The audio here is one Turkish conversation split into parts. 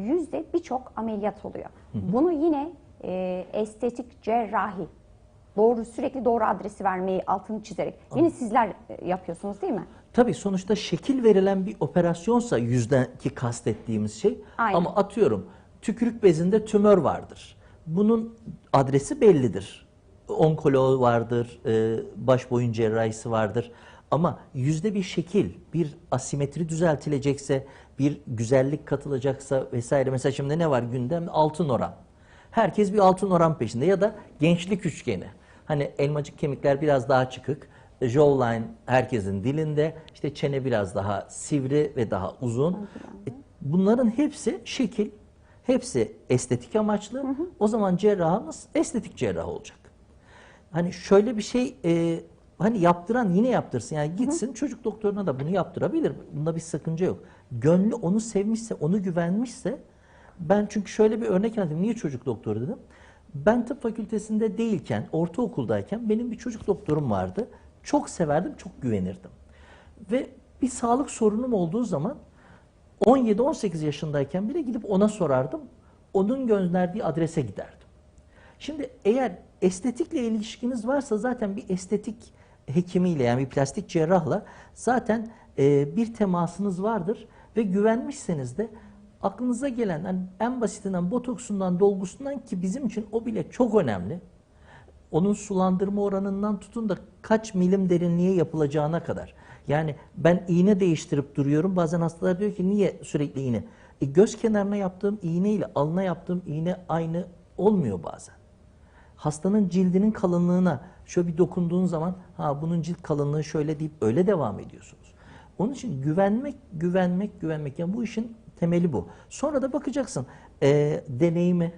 yüzde birçok ameliyat oluyor. Bunu yine e, estetik cerrahi doğru sürekli doğru adresi vermeyi altını çizerek yine sizler e, yapıyorsunuz değil mi? Tabii sonuçta şekil verilen bir operasyonsa yüzdeki kastettiğimiz şey. Aynen. Ama atıyorum tükürük bezinde tümör vardır. Bunun adresi bellidir. Onkoloğu vardır, e, baş boyun cerrahisi vardır. Ama yüzde bir şekil, bir asimetri düzeltilecekse, bir güzellik katılacaksa vesaire. Mesela şimdi ne var gündem? Altın oran. Herkes bir altın oran peşinde ya da gençlik üçgeni. Hani elmacık kemikler biraz daha çıkık. Jawline herkesin dilinde. işte çene biraz daha sivri ve daha uzun. E, Bunların hepsi şekil, hepsi estetik amaçlı. O zaman cerrahımız estetik cerrah olacak. Hani şöyle bir şey e, hani yaptıran yine yaptırsın. Yani gitsin çocuk doktoruna da bunu yaptırabilir. Bunda bir sakınca yok. Gönlü onu sevmişse, onu güvenmişse ben çünkü şöyle bir örnek anlatayım. Niye çocuk doktoru dedim? Ben tıp fakültesinde değilken, ortaokuldayken benim bir çocuk doktorum vardı. Çok severdim, çok güvenirdim. Ve bir sağlık sorunum olduğu zaman 17-18 yaşındayken bile gidip ona sorardım. Onun gönderdiği adrese giderdim. Şimdi eğer estetikle ilişkiniz varsa zaten bir estetik hekimiyle yani bir plastik cerrahla zaten e, bir temasınız vardır ve güvenmişseniz de aklınıza gelen hani en basitinden botoksundan dolgusundan ki bizim için o bile çok önemli. Onun sulandırma oranından tutun da kaç milim derinliğe yapılacağına kadar. Yani ben iğne değiştirip duruyorum. Bazen hastalar diyor ki niye sürekli iğne? E, göz kenarına yaptığım iğne ile alına yaptığım iğne aynı olmuyor bazen. Hastanın cildinin kalınlığına şöyle bir dokunduğun zaman ha bunun cilt kalınlığı şöyle deyip öyle devam ediyorsunuz. Onun için güvenmek, güvenmek, güvenmek. Yani bu işin temeli bu. Sonra da bakacaksın e, deneyimi,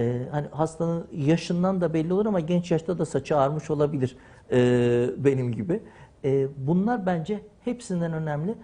ee, hani hastanın yaşından da belli olur ama genç yaşta da saçı ağarmış olabilir ee, benim gibi. Ee, bunlar bence hepsinden önemli.